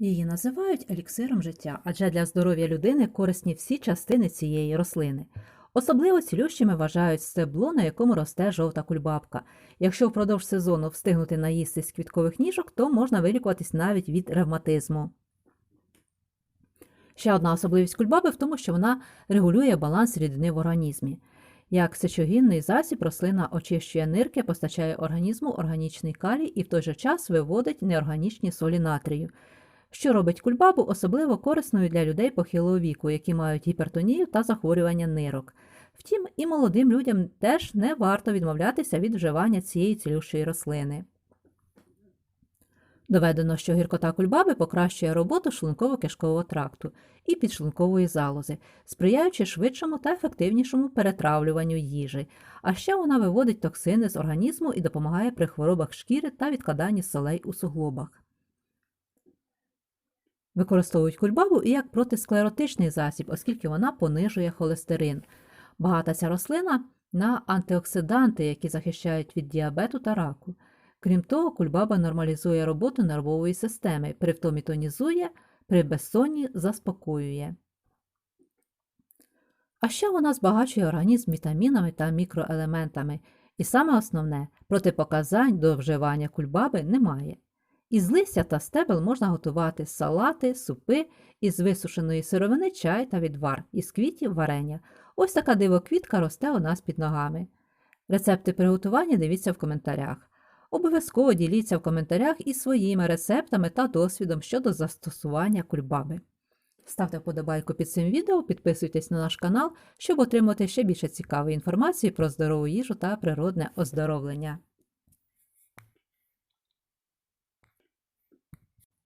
Її називають еліксиром життя, адже для здоров'я людини корисні всі частини цієї рослини. Особливо цілющими вважають стебло, на якому росте жовта кульбабка. Якщо впродовж сезону встигнути наїстись квіткових ніжок, то можна вилікуватись навіть від ревматизму. Ще одна особливість кульбаби в тому, що вона регулює баланс рідини в організмі. Як сечогінний засіб, рослина очищує нирки, постачає організму органічний калій і в той же час виводить неорганічні солі натрію, що робить кульбабу особливо корисною для людей похилого віку, які мають гіпертонію та захворювання нирок. Втім, і молодим людям теж не варто відмовлятися від вживання цієї цілющої рослини. Доведено, що гіркота кульбаби покращує роботу шлунково-кишкового тракту і підшлункової залози, сприяючи швидшому та ефективнішому перетравлюванню їжі, а ще вона виводить токсини з організму і допомагає при хворобах шкіри та відкладанні солей у суглобах. Використовують кульбабу і як протисклеротичний засіб, оскільки вона понижує холестерин. Багата ця рослина на антиоксиданти, які захищають від діабету та раку. Крім того, кульбаба нормалізує роботу нервової системи, при тонізує, при безсонні заспокоює. А ще вона збагачує організм вітамінами та мікроелементами, і саме основне, протипоказань до вживання кульбаби немає. Із листя та стебел можна готувати салати, супи, із висушеної сировини чай та відвар, із квітів варення. Ось така дивоквітка росте у нас під ногами. Рецепти приготування дивіться в коментарях. Обов'язково діліться в коментарях із своїми рецептами та досвідом щодо застосування кульбаби. Ставте вподобайку під цим відео, підписуйтесь на наш канал, щоб отримати ще більше цікавої інформації про здорову їжу та природне оздоровлення.